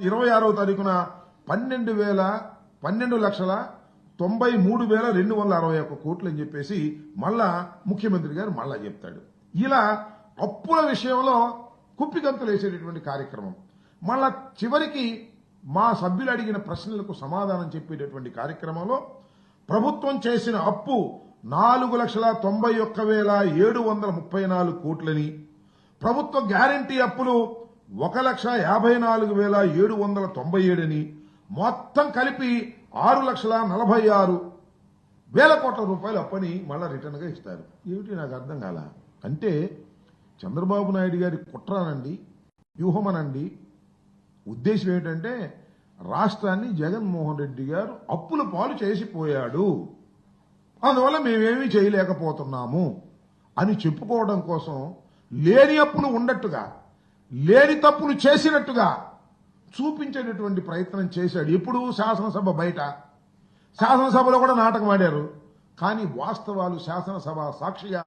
ఇరవై ఆరవ తారీఖున పన్నెండు వేల పన్నెండు లక్షల తొంభై మూడు వేల రెండు వందల అరవై ఒక్క కోట్లు అని చెప్పేసి మళ్ళా ముఖ్యమంత్రి గారు మళ్ళా చెప్తాడు. ఇలా అప్పుల విషయంలో కుప్పికంతలు వేసేటటువంటి కార్యక్రమం. మళ్ళా చివరికి మా సభ్యులు అడిగిన ప్రశ్నలకు సమాధానం చెప్పేటటువంటి కార్యక్రమంలో ప్రభుత్వం చేసిన అప్పు నాలుగు లక్షల తొంభై ఒక్క వేల ఏడు వందల ముప్పై నాలుగు కోట్లని ప్రభుత్వ గ్యారంటీ అప్పులు ఒక లక్ష యాభై నాలుగు వేల ఏడు వందల తొంభై ఏడని మొత్తం కలిపి ఆరు లక్షల నలభై ఆరు వేల కోట్ల రూపాయలు అప్పని మళ్ళా రిటర్న్గా ఇస్తారు. ఏమిటి నాకు అర్థం కాల? అంటే చంద్రబాబు నాయుడు గారి కుట్రానండి వ్యూహమనండి. ఉద్దేశం ఏమిటంటే రాష్ట్రాన్ని జగన్మోహన్ రెడ్డి గారు అప్పుల పాలు చేసిపోయాడు. అందువల్ల మేమేమీ చేయలేకపోతున్నాము అని చెప్పుకోవడం కోసం లేని అప్పులు ఉండట్టుగా లేని తప్పులు చేసినట్టుగా చూపించేటటువంటి ప్రయత్నం చేశాడు. ఎప్పుడు శాసనసభ బయట. శాసనసభలో కూడా నాటకం ఆడారు. కానీ వాస్తవాలు శాసనసభ సాక్షిగా